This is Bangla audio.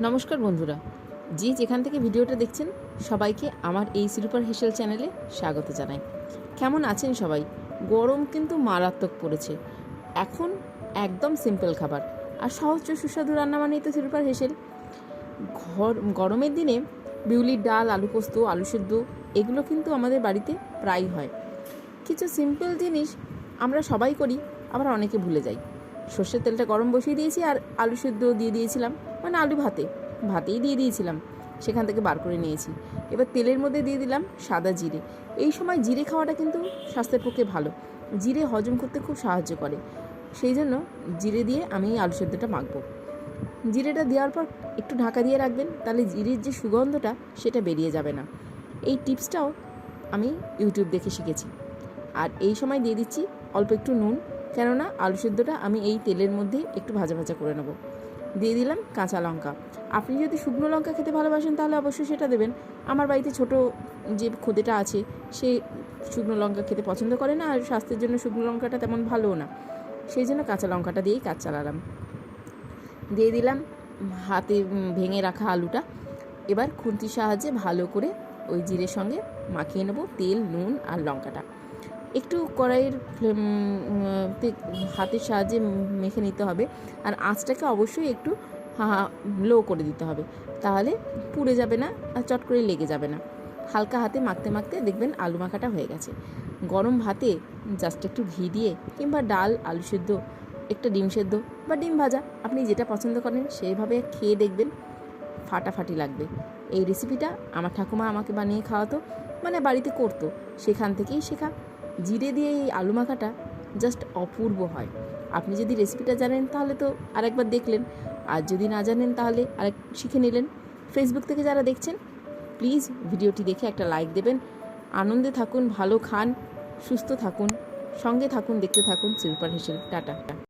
নমস্কার বন্ধুরা। যে যেখান থেকে ভিডিওটা দেখছেন, সবাইকে আমার এই সুপার হেসেল চ্যানেলে স্বাগত জানাই। কেমন আছেন সবাই? গরম কিন্তু মারাত্মক পড়েছে। এখন একদম সিম্পল খাবার। আর সহজ সুস্বাদু রান্না মানেই তো সুপার হেসেল। ঘর, গরমের দিনে বিউলির ডাল, আলু পোস্ত, আলু সেদ্ধ, এগুলো কিন্তু আমাদের বাড়িতে প্রায়ই হয়। কিছু সিম্পল জিনিস আমরা সবাই করি, আবার অনেকে ভুলে যাই। সর্ষের তেলটা গরম বসিয়ে দিয়েছি আর আলু সেদ্ধ দিয়ে দিয়েছিলাম মানে আলু ভাতে, ভাতেই দিয়ে দিয়েছিলাম। সেখান থেকে বার করে নিয়েছি। এবার তেলের মধ্যে দিয়ে দিলাম সাদা জিরে। এই সময় জিরে খাওয়াটা কিন্তু স্বাস্থ্যের পক্ষে ভালো। জিরে হজম করতে খুব সাহায্য করে। সেই জন্য জিরে দিয়ে আমি আলু সেদ্ধটা মাখবো। জিরেটা দেওয়ার পর একটু ঢাকা দিয়ে রাখবেন, তাহলে জিরের যে সুগন্ধটা সেটা বেরিয়ে যাবে না। এই টিপসটাও আমি ইউটিউব দেখে শিখেছি। আর এই সময় দিয়ে দিচ্ছি অল্প একটু নুন কেননা আলু সেদ্ধটা আমি এই তেলের মধ্যে একটু ভাজা ভাজা করে নেব। দিয়ে দিলাম কাঁচা লঙ্কা। আপনি যদি শুকনো লঙ্কা খেতে ভালোবাসেন তাহলে অবশ্যই সেটা দেবেন। আমার বাড়িতে ছোট যে খোদেটা আছে, সে শুকনো লঙ্কা খেতে পছন্দ করে না আর স্বাস্থ্যের জন্য শুকনো লঙ্কাটা তেমন ভালোও না। সেই জন্য কাঁচা লঙ্কাটা দিয়েই কাজ চালালাম। দিয়ে দিলাম হাতে ভেঙে রাখা আলুটা। এবার খুন্তির সাহায্যে ভালো করে ওই জিরের সঙ্গে মাখিয়ে নেব তেল, নুন আর লঙ্কাটা। একটু কড়াইয়ের ফ্লেম হাতের সাহায্যে মেখে নিতে হবে। আর আঁচটাকে অবশ্যই একটু লো করে দিতে হবে। তাহলে পুড়ে যাবে না আর চট করে লেগে যাবে না। হালকা হাতে মাখতে মাখতে দেখবেন আলু মাখাটা হয়ে গেছে। গরম ভাতে জাস্ট একটু ঘি দিয়ে কিংবা ডাল, আলু সেদ্ধ, একটা ডিম সেদ্ধ বা ডিম ভাজা, আপনি যেটা পছন্দ করেন সেইভাবে খেয়ে দেখবেন, ফাটাফাটি লাগবে। এই রেসিপিটা আমার ঠাকুমা আমাকে বানিয়ে খাওয়াতো মানে বাড়িতে করতো, সেখান থেকেই শেখা। জিরে দিয়ে এই আলু মাখাটা জাস্ট অপূর্ব হয়। আপনি যদি রেসিপিটা জানেন তাহলে তো আরেকবার দেখলেন। আর যদি না জানেন তাহলে আরেক শিখে নিলেন। ফেসবুক থেকে যারা দেখছেন প্লিজ ভিডিওটি দেখে একটা লাইক দেবেন। আনন্দে থাকুন, ভালো খান, সুস্থ থাকুন, সঙ্গে থাকুন, দেখতে থাকুন। সুপার হিসেবে টাটা।